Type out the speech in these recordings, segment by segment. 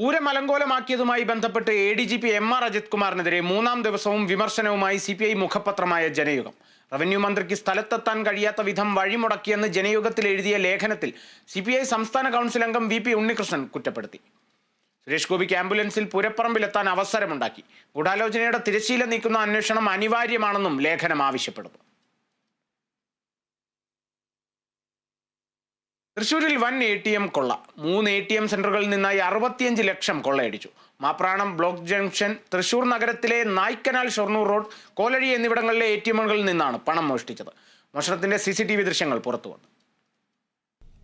പൂരം അലങ്കോലമാക്കിയതുമായി ബന്ധപ്പെട്ട് A D G P M R Ajith കുമാറിനെതിരെ മൂന്നാം ദിവസവും വിമർശനവുമായി സി പി ഐ മുഖപത്രമായ ജനയുഗം. റവന്യൂ മന്ത്രിക്ക് സ്ഥലത്തെത്താൻ കഴിയാത്ത വിധം വഴിമുടക്കിയെന്ന് ജനയുഗത്തിൽ എഴുതിയ ലേഖനത്തിൽ സി പി ഐ സംസ്ഥാന കൗൺസിൽ അംഗം വി പി ഉണ്ണികൃഷ്ണൻ കുറ്റപ്പെടുത്തി. സുരേഷ് ഗോപിക്ക് ആംബുലൻസിൽ പുരപ്പറമ്പിലെത്താൻ അവസരമുണ്ടാക്കി. ഗൂഢാലോചനയുടെ തിരശീല നീക്കുന്ന അന്വേഷണം അനിവാര്യമാണെന്നും ലേഖനം ആവശ്യപ്പെടുന്നു. തൃശൂരിൽ വൻ എ ടി എം കൊള്ള. മൂന്ന് എ ടി എം സെന്ററുകളിൽ നിന്നായി അറുപത്തിയഞ്ച് ലക്ഷം കൊള്ളയടിച്ചു. മാപ്രാണം ബ്ലോക്ക് ജംഗ്ഷൻ തൃശൂർ നഗരത്തിലെ നായ്ക്കനാൽ ഷൊർണൂർ റോഡ് കോലഴി എന്നിവിടങ്ങളിലെ എ ടി എമ്മുകളിൽ നിന്നാണ് പണം മോഷ്ടിച്ചത്. മോഷണത്തിന്റെ സി സി ടി വി ദൃശ്യങ്ങൾ പുറത്തു വന്നു.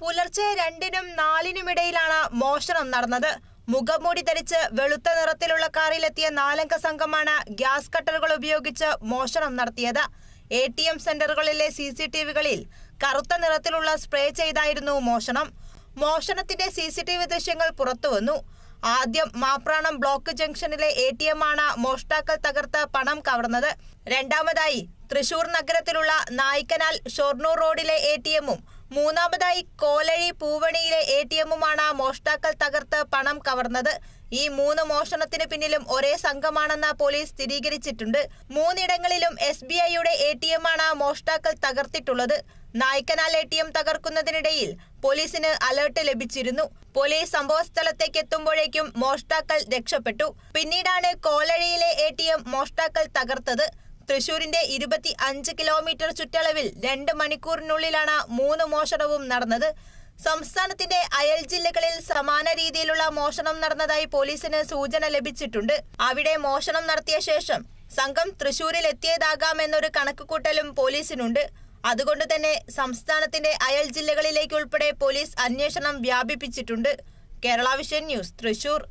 പുലർച്ചെ രണ്ടിനും നാലിനുമിടയിലാണ് മോഷണം നടന്നത്. മുഖംമൂടി ധരിച്ച് വെളുത്ത നിറത്തിലുള്ള കാറിലെത്തിയ നാലംഗ സംഘമാണ് ഗ്യാസ് കട്ടറുകൾ ഉപയോഗിച്ച് മോഷണം നടത്തിയത്. എ ടി എം സെന്ററുകളിലെ സി സി ടി വികളിൽ കറുത്ത നിറത്തിലുള്ള സ്പ്രേ ചെയ്തായിരുന്നു മോഷണം. മോഷണത്തിന്റെ സി സി ടി വി ദൃശ്യങ്ങൾ പുറത്തുവന്നു. ആദ്യം മാപ്രാണം ബ്ലോക്ക് ജംഗ്ഷനിലെ എ ടി എം ആണ് മോഷ്ടാക്കൾ തകർത്ത് പണം കവർന്നത്. രണ്ടാമതായി തൃശൂർ നഗരത്തിലുള്ള നായ്ക്കനാൽ ഷൊർണൂർ റോഡിലെ എ ടി എമ്മും മൂന്നാമതായി കോലഴി പൂവണിയിലെ എ ടി എമ്മുമാണ് മോഷ്ടാക്കൾ തകർത്ത് പണം കവർന്നത്. ഈ മൂന്ന് മോഷണത്തിന് പിന്നിലും ഒരേ സംഘമാണെന്ന് പോലീസ് സ്ഥിരീകരിച്ചിട്ടുണ്ട്. മൂന്നിടങ്ങളിലും എസ് ബി ഐയുടെ എ ടി എം ആണ് മോഷ്ടാക്കൾ തകർത്തിട്ടുള്ളത്. നായ്ക്കനാൽ എ ടി എം തകർക്കുന്നതിനിടയിൽ പോലീസിന് അലേർട്ട് ലഭിച്ചിരുന്നു. പോലീസ് സംഭവസ്ഥലത്തേക്ക് എത്തുമ്പോഴേക്കും മോഷ്ടാക്കൾ രക്ഷപ്പെട്ടു. പിന്നീടാണ് കോലഴിയിലെ എ ടി എം മോഷ്ടാക്കൾ തകർത്തത്. തൃശൂരിന്റെ ഇരുപത്തി അഞ്ച് കിലോമീറ്റർ ചുറ്റളവിൽ രണ്ട് മണിക്കൂറിനുള്ളിലാണ് മൂന്ന് മോഷണവും നടന്നത്. സംസ്ഥാനത്തിന്റെ അയൽ ജില്ലകളിൽ സമാന രീതിയിലുള്ള മോഷണം നടന്നതായി പോലീസിന് സൂചന ലഭിച്ചിട്ടുണ്ട്. അവിടെ മോഷണം നടത്തിയ ശേഷം സംഘം തൃശൂരിൽ എത്തിയതാകാമെന്നൊരു കണക്കുകൂട്ടലും പോലീസിനുണ്ട്. അതുകൊണ്ട് തന്നെ സംസ്ഥാനത്തിന്റെ അയൽ ജില്ലകളിലേക്കുൾപ്പെടെ പോലീസ് അന്വേഷണം വ്യാപിപ്പിച്ചിട്ടുണ്ട്. Kerala vision news Thrissur.